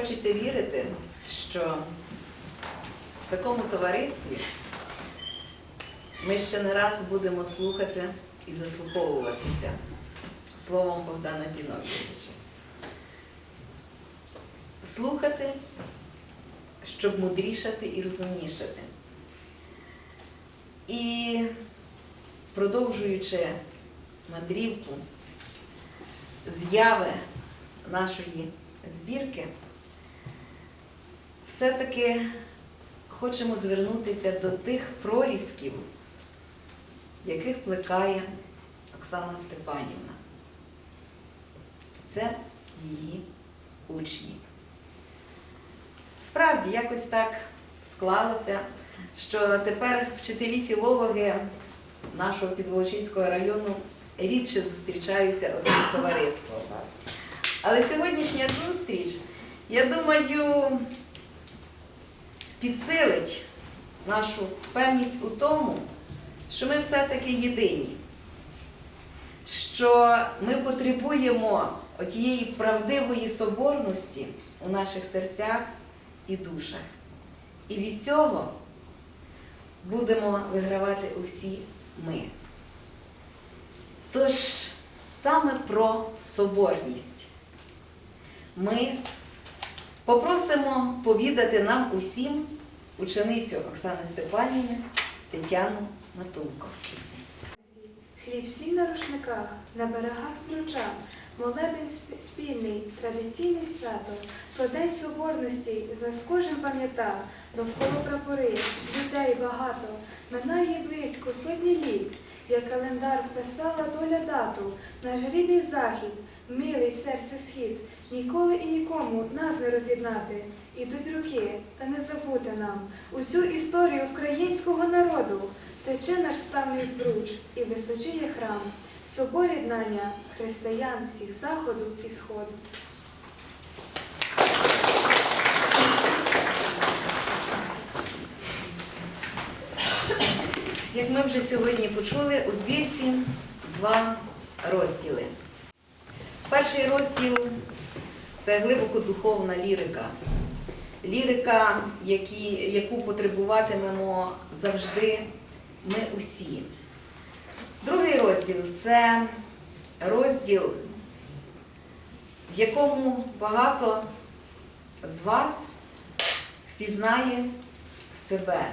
хочеться вірити, що в такому товаристві ми ще не раз будемо слухати і заслуховуватися словом Богдана Зіновійовича. Слухати, щоб мудрішати і розумнішати. І продовжуючи мандрівку зяви нашої збірки, все-таки хочемо звернутися до тих пролісків, яких плекає Оксана Степанівна. Це її учні. Справді, якось так склалося, що тепер вчителі-філологи нашого Підволочиського району рідше зустрічаються одним товариством. Але сьогоднішня зустріч, я думаю, підсилить нашу певність у тому, що ми все-таки єдині, що ми потребуємо отієї правдивої соборності у наших серцях і душах. І від цього будемо вигравати усі ми. Тож саме про соборність ми попросимо повідати нам усім ученицю Оксани Степанівни Тетяну Матулко. Хліб сіль на рушниках, на берегах спруча, молебень спільний, традиційне свято, про День Соборності з нас кожен пам'ята, довкола прапори, людей багато, минає близько сотні літ, як календар вписала доля дату, наш рідний захід, милий серцю схід, ніколи і нікому нас не роз'єднати. Ідуть роки, та не забути нам у цю історію українського народу. Тече наш ставний збруч і височіє храм, собор єднання християн всіх заходу і сходу. Як ми вже сьогодні почули, у збірці два розділи. Перший розділ це глибоко духовна лірика. Лірика, які, яку потребуватимемо завжди ми усі. Другий розділ це розділ, в якому багато з вас впізнає себе.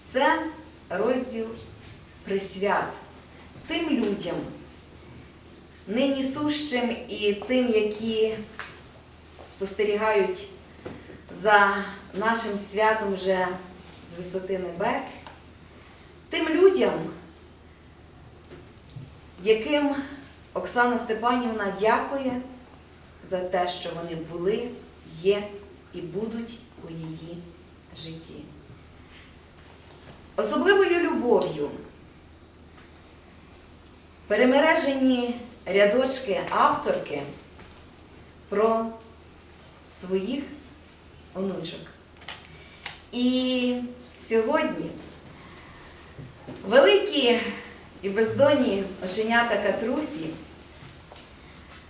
Це розділ присвят тим людям, нині сущим і тим, які спостерігають за нашим святом вже з висоти небес, тим людям, яким Оксана Степанівна дякує за те, що вони були, є і будуть у її житті. Особливою любов'ю перемережені рядочки авторки про своїх онучок. І сьогодні великі і бездонні оченята Катрусі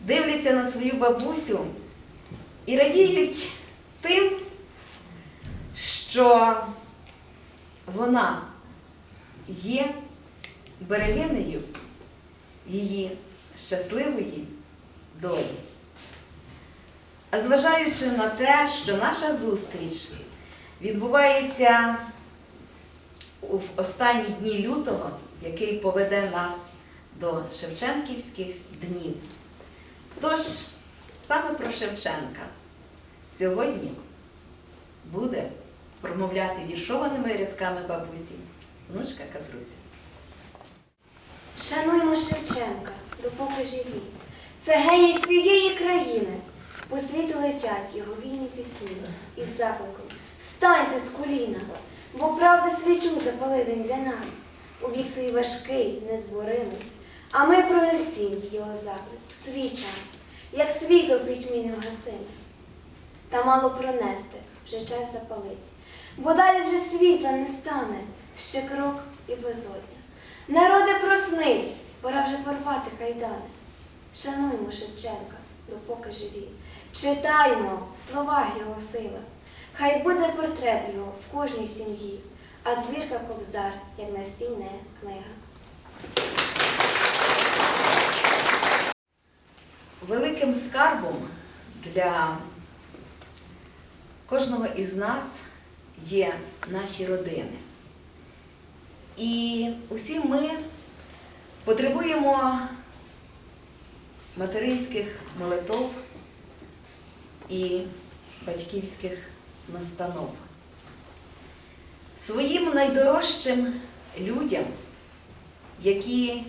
дивляться на свою бабусю і радіють тим, що вона є берегинею її щасливої долі. А зважаючи на те, що наша зустріч відбувається в останні дні лютого, який поведе нас до Шевченківських днів. Тож саме про Шевченка сьогодні буде промовляти віршованими рядками бабусі, внучка Катруся. Шануймо Шевченка, допоки живі. Це геній всієї країни. По світу летять його вільні пісні із закликом Встаньте з коліна, бо правда свічу запалив він для нас. У вік свій важкий, незборимий. А ми пронесім його заклик в свій час, як світло пітьмі невгасиме. Та мало пронести, вже час запалить, бо далі вже світла не стане, ще крок і безодня. Народи, проснись, пора вже порвати кайдани. Шануймо Шевченка, допоки живі. Читаймо в словах його сила. Хай буде портрет його в кожній сім'ї, а збірка кобзар, як настільна книга. Великим скарбом для кожного із нас є наші родини. І усі ми потребуємо материнських молитов і батьківських настанов. Своїм найдорожчим людям, які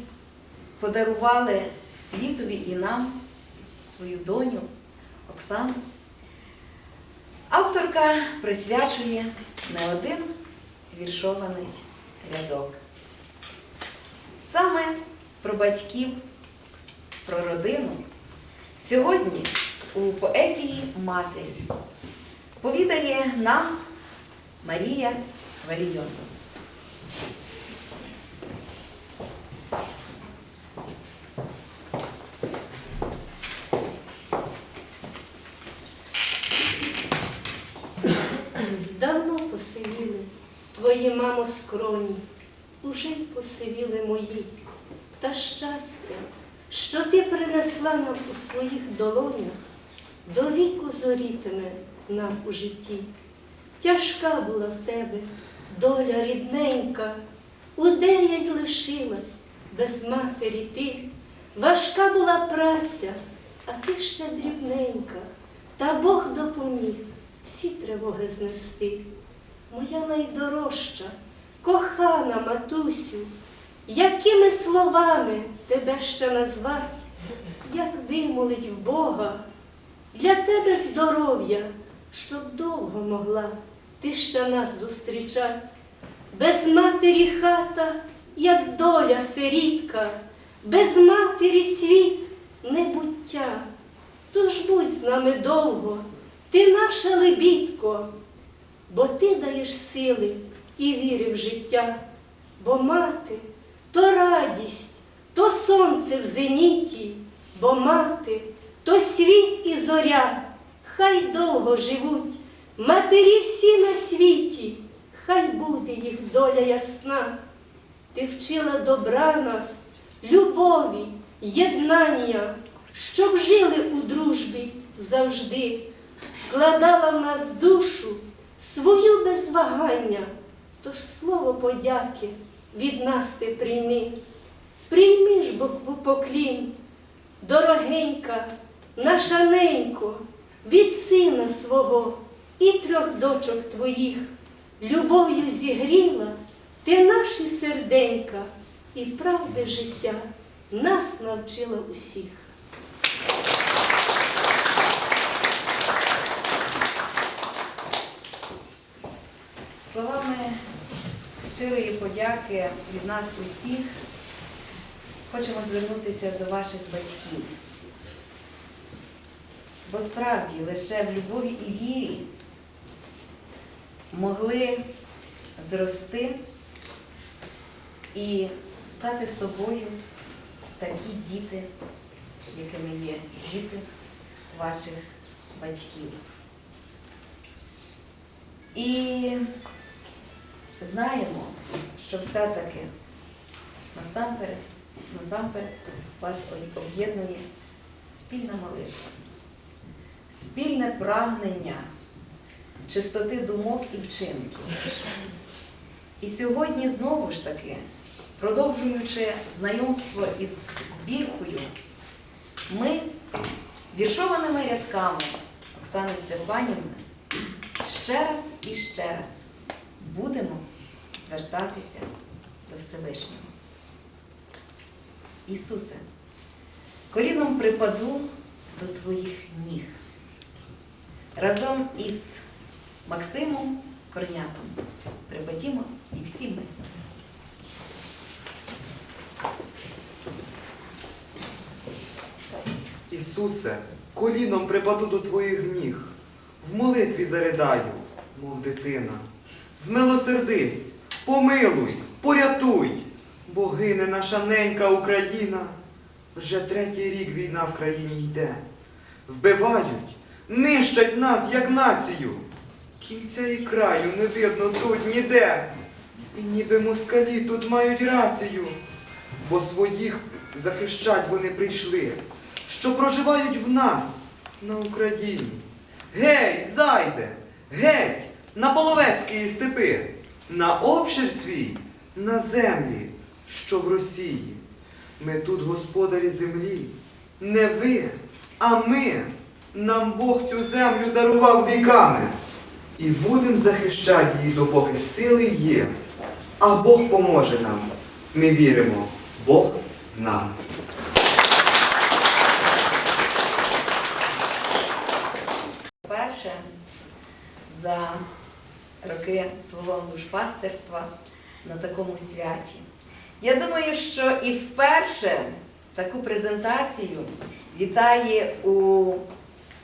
подарували світові і нам свою доню Оксану, авторка присвячує не один віршований рядок. Саме про батьків, про родину сьогодні у поезії Матері повідає нам Марія Давно посивіли твої, мамо, скроні, уже й посивіли мої. Та щастя, що ти принесла нам у своїх долонях, до віку зорітиме нам у житті. Тяжка була в тебе доля рідненька, у дев'ять лишилась без матері ти. Важка була праця, а ти ще дрібненька, та Бог допоміг всі тривоги знести. Моя найдорожча, кохана матусю, якими словами тебе ще назвать, як вимолить в Бога для тебе здоров'я, щоб довго могла ти ще нас зустрічать. Без матері хата, як доля сирітка, без матері світ небуття. Тож будь з нами довго, ти наша лебідко, бо ти даєш сили і віри в життя, бо мати то радість, то сонце в зеніті, бо мати то світ і зоря, хай довго живуть, матері всі на світі, хай буде їх доля ясна. Ти вчила добра нас, любові, єднання, щоб жили у дружбі завжди, вкладала в нас душу свою без вагання, тож слово подяки від нас ти прийми. Прийми ж Бог поклін, дорогенька, наша ненько, від сина свого і трьох дочок твоїх, любов'ю зігріла ти наші серденька і правди життя нас навчила усіх. Словами щирої подяки від нас усіх хочемо звернутися до ваших батьків. Бо справді лише в любові і вірі могли зрости і стати собою такі діти, якими є діти ваших батьків. І знаємо, що все-таки насамперед, насамперед вас об'єднує спільна молитва, спільне прагнення чистоти думок і вчинків. І сьогодні знову ж таки, продовжуючи знайомство із збіркою, ми віршованими рядками Оксани Степанівни ще раз і ще раз будемо звертатися до Всевишнього. Ісусе, коліном припаду до Твоїх ніг. Разом із Максимом Корнятом припадімо і всі ми. Ісусе, коліном припаду до твоїх ніг, в молитві заридаю, мов дитина. Змилосердись, помилуй, порятуй, бо гине наша ненька Україна. Вже третій рік війна в країні йде. Вбивають, нищать нас як націю. Кінця і краю не видно тут ніде. І ніби москалі тут мають рацію, бо своїх захищать вони прийшли, що проживають в нас на Україні. Гей, зайде, геть, на половецькі степи, на обшир свій, на землі, що в Росії. Ми тут господарі землі, не ви, а ми. Нам Бог цю землю дарував віками. І будем захищати її, допоки сили є. А Бог поможе нам. Ми віримо, Бог з нами. За роки свого душпастерства на такому святі. Я думаю, що і вперше таку презентацію вітає у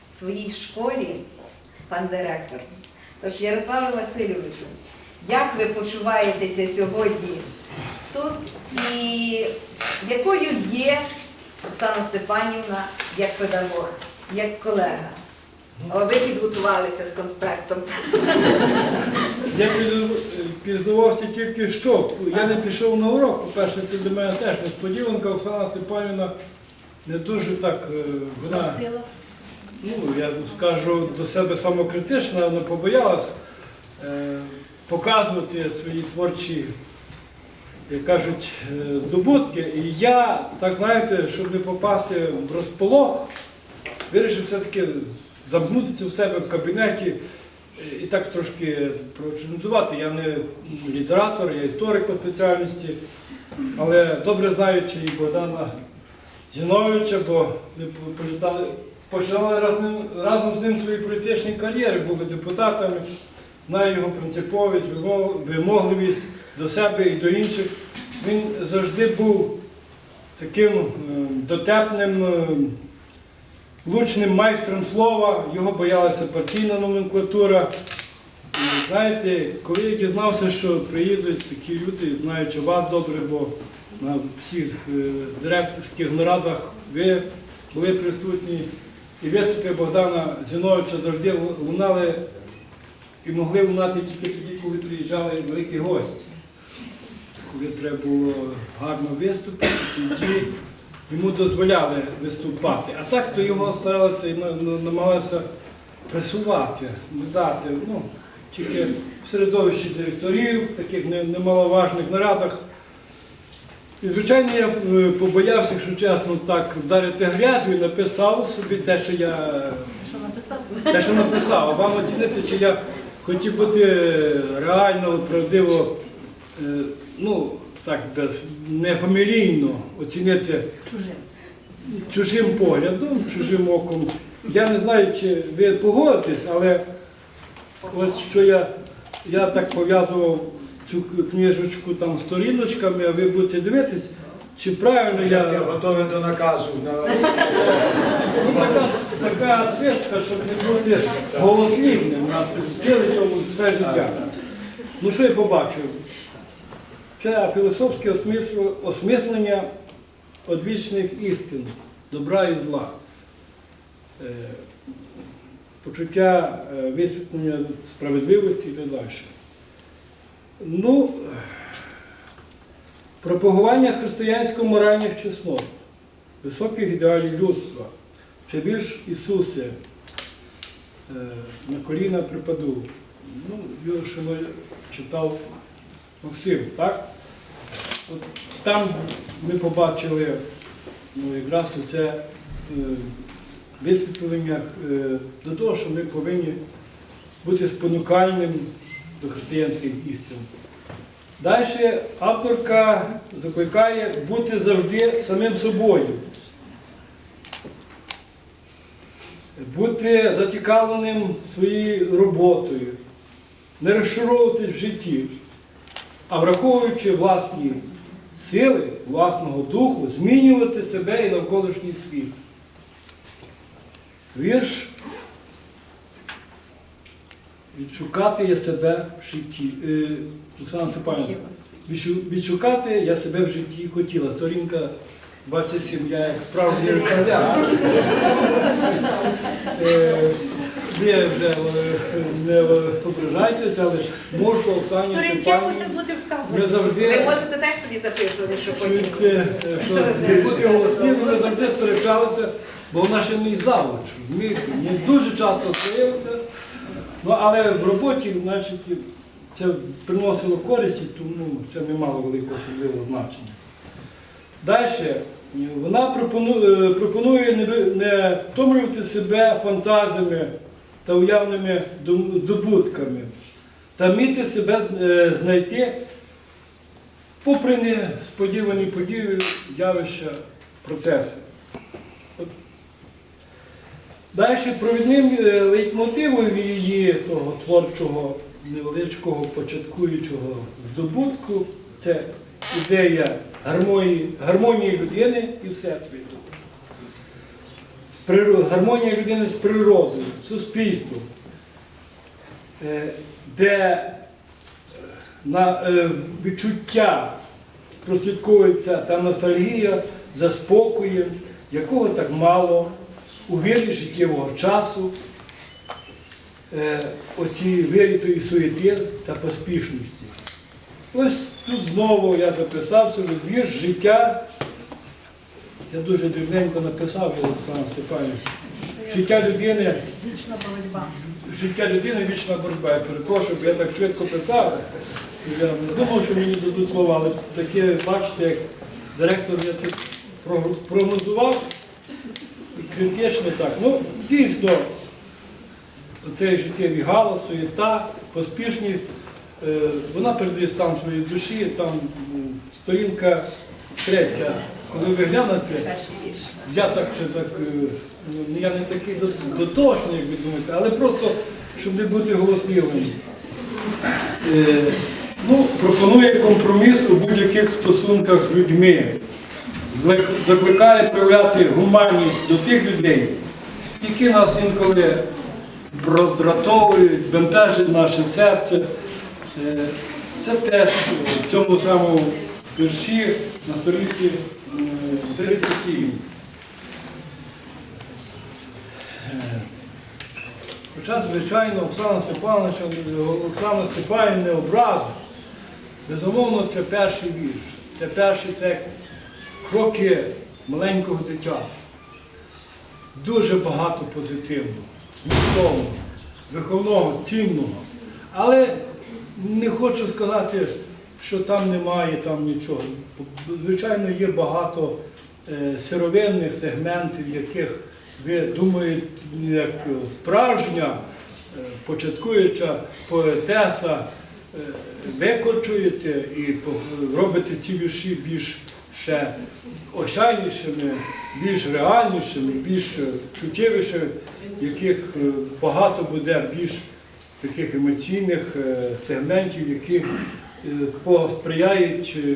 своїй школі пан директор. Тож, Ярославе Васильовичу, як ви почуваєтеся сьогодні тут і якою є Оксана Степанівна як педагог, як колега? А ви підготувалися з конспектом. Я підготувався тільки що. Я не пішов на урок, по-перше, це для мене теж несподіванка. Оксана Степанівна не дуже так, е, вона, ну, я скажу до себе самокритична, вона побоялась е, показувати свої творчі, як кажуть, е, здобутки. І я, так знаєте, щоб не попасти в розполох, вирішив все-таки замкнутися в себе в кабінеті і так трошки професіоналізувати. Я не літератор, я історик по спеціальності, але добре знаючи і Богдана Зіновича, бо ми починали разом, разом з ним свої політичні кар'єри, були депутатами, знаю його принциповість, вимогливість до себе і до інших. Він завжди був таким е, дотепним. Влучним майстром слова, його боялася партійна номенклатура. І знаєте, коли я дізнався, що приїдуть такі люди, знаючи вас добре, бо на всіх е, директорських нарадах ви були присутні, і виступи Богдана Зіновича завжди лунали і могли лунати тільки тоді, коли приїжджали великі гості. Коли треба було гарно виступити, тоді йому дозволяли виступати. А так то його старалися і на- на- намагалися пресувати, не дати. Ну, тільки в середовищі директорів, таких немаловажних нарадах. І, звичайно, я е, побоявся, якщо чесно, так вдарити грязю і написав собі те, що я Що написав? те, що написав. А вам оцінити, чи я хотів бути реально, правдиво, е, ну, так, без, не фамілійно оцінити Чужим. чужим поглядом, чужим оком. Я не знаю, чи ви погодитесь, але ось що я, я так пов'язував цю книжечку там сторіночками, а ви будете дивитись, чи правильно я. Я готовий до наказу. Ну, така, така звичка, щоб не бути голослівним. Нас вчили цьому все життя. Ну що я побачив? Це філософське осмислення одвічних істин, добра і зла. Е, Почуття е, висвітлення справедливості і так далі. Ну, пропагування християнсько-моральних чеснот високих ідеалів людства. Це вірш Ісусе на коліна припаду. Ну, вірш воно читав Максим, так? От там ми побачили ну, якраз це е, висвітлення е, до того, що ми повинні бути спонукальним до християнських істин. Далі авторка закликає бути завжди самим собою. Бути зацікавленим своєю роботою, не розшаровуватись в житті, а враховуючи власні сили, власного духу, змінювати себе і навколишній світ. Вірш відшукати я себе в житті. Е, Оксана Степанівна, відшукати я себе в житті хотіла. Сторінка 27, я як справжній Е, ви вже е, не ображайтеся, але ж можу Оксані Степанівні. Ми вказано. Ви можете теж собі записувати, що потім. е, що не бути голосні, ми завжди сперечалися, бо вона ще мій завуч? Ми дуже часто сварилися, ну, але в роботі, значить, це приносило користь, тому це не мало великого особливого значення. Далі, вона пропонує, не, не втомлювати себе фантазіями та уявними добутками та вміти себе е, знайти попри несподівані події, явища, процеси. Далі провідним е, лейтмотивом її того творчого, невеличкого, початкуючого здобутку це ідея гармонії, гармонії людини і Всесвіту. Гармонія людини з природою, суспільством, е, де е, на е, відчуття прослідковується та ностальгія за спокоєм, якого так мало у вирі життєвого часу, оці вирітої суєти та поспішності. Ось тут знову я записав собі вірш життя. Я дуже дрібненько написав, Олександр Степанович. Життя людини Вічна боротьба. життя людини вічна боротьба. Я перепрошую, бо я так швидко писав. Я не думав, що мені дадуть слова, але таке, бачите, як директор я це прогнозував. Критично так. Ну, дійсно, цей життєвий галас, суєта, поспішність, е, вона передає стан своєї душі, там сторінка третя. Коли ви глянете, я так ще так, е, ну, я не такий дотошний, як ви думаєте, але просто, щоб не бути голослівим. Е, Ну, пропонує компроміс у будь-яких стосунках з людьми. Закликає проявляти гуманність до тих людей, які нас інколи роздратовують, бентежать наше серце. Е, Це теж в цьому самому вірші на сторінці 37. Е, Хоча, звичайно, Оксана Степановича, Оксана Степанівна не образу. Безумовно, це перший вірш. Це перші це кроки маленького дитя. Дуже багато позитивного, змістовного, виховного, цінного. Але не хочу сказати, що там немає там нічого. Звичайно, є багато е, сировинних сегментів, яких ви думаєте, як справжня е, початкуюча поетеса, е, викочуєте і робите ці вірші більш ще осяйнішими, більш реальнішими, більш чуттєвішими, яких багато буде більш таких емоційних сегментів, які е, посприяють е,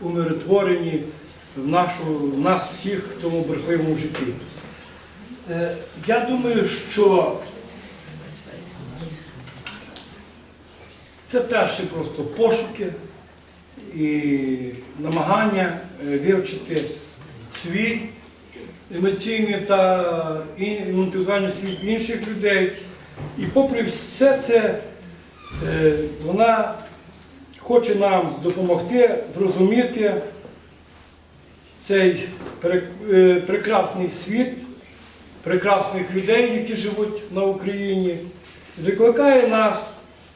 умиротворенні в нашу, нас всіх в цьому брехливому житті. Е, Я думаю, що це перші просто пошуки і намагання е, вивчити свій емоційний та інтелектуальний світ інших людей. І попри все це, е, вона хоче нам допомогти зрозуміти цей е, прекрасний світ, прекрасних людей, які живуть на Україні, закликає нас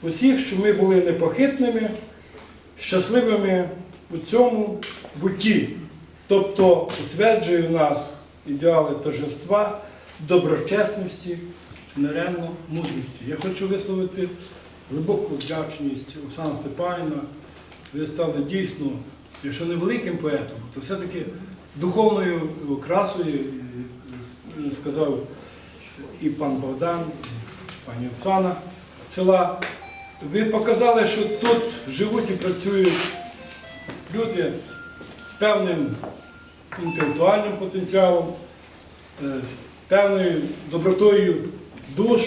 усіх, щоб ми були непохитними, щасливими у цьому бутті. Тобто утверджує в нас ідеали торжества, доброчесності, смиренно мудрості. Я хочу висловити глибоку вдячність Оксана Степанівна. Ви стали дійсно, якщо не великим поетом, то все-таки духовною красою, сказав і пан Богдан, і пані Оксана села. Ви показали, що тут живуть і працюють люди з певним інтелектуальним потенціалом, е, з певною добротою душ.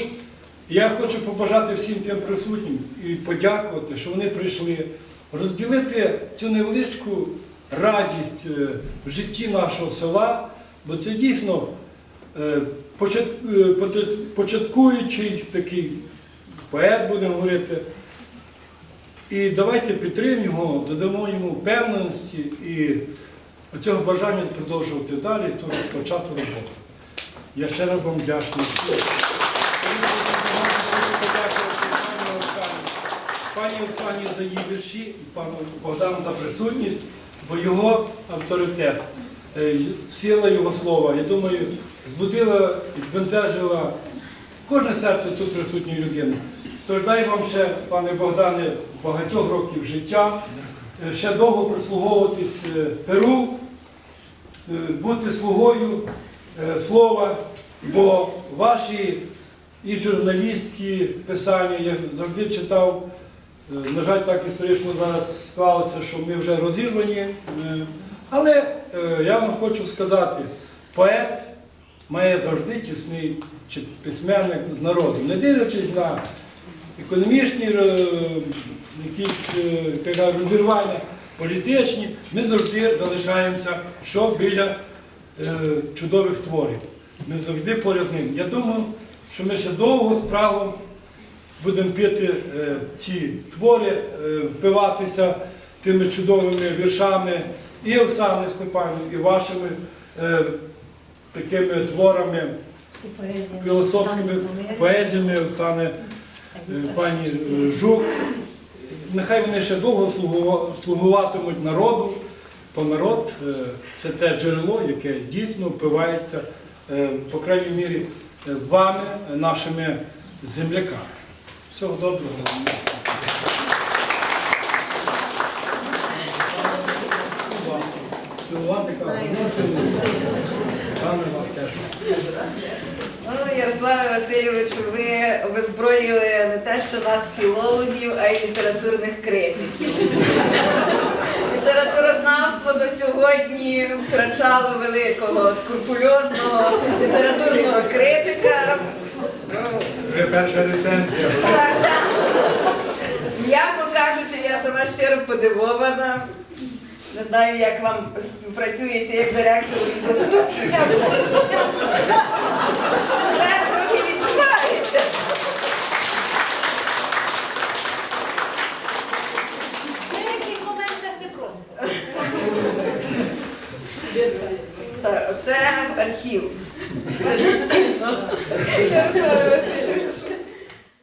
Я хочу побажати всім тим присутнім і подякувати, що вони прийшли розділити цю невеличку радість е, в житті нашого села, бо це дійсно е, е, початкуючий такий поет, будемо говорити. І давайте підтримаємо його, додамо йому впевненості і оцього бажання продовжувати далі, ту почату роботу. Я ще раз вам вдячний. Пані Оксані за її вірші і пану Богдану за присутність, бо його авторитет, е, сила його слова, я думаю, збудила і збентежила кожне серце тут присутньої людини. Тож дай вам ще, пане Богдане, багатьох років життя, е, ще довго прислуговуватись е, Перу, бути слугою слова, бо ваші і журналістські писання я завжди читав. Е, На жаль, так історично зараз склалося, що ми вже розірвані. Е, Але е, я вам хочу сказати, поет має завжди тісний чи письменник з народом, не дивлячись на економічні якісь розірвання, політичні, ми завжди залишаємося що біля чудових творів. Ми завжди поряд з ним. Я думаю, що ми ще довго справу будемо пити е, ці твори, е, впиватися тими чудовими віршами і Оксани Степанівни, і вашими е, такими творами, філософськими поезіями Оксани пані Жук. Нехай вони ще довго слугуватимуть народу, бо народ це те джерело, яке дійсно впивається, по крайній мірі, вами, нашими земляками. Всього доброго. Ну, Ярославе Васильовичу, ви обезброїли не те, що нас філологів, а й літературних критиків. Літературознавство до сьогодні втрачало великого скрупульозного літературного критика. Ви перша рецензія. Так, так. М'яко кажучи, я сама щиро подивована. Не знаю, як вам працюється як директор і заступникам. Трохи відчувається. В деяких моментах непросто. Це архів. C'est le style, hein.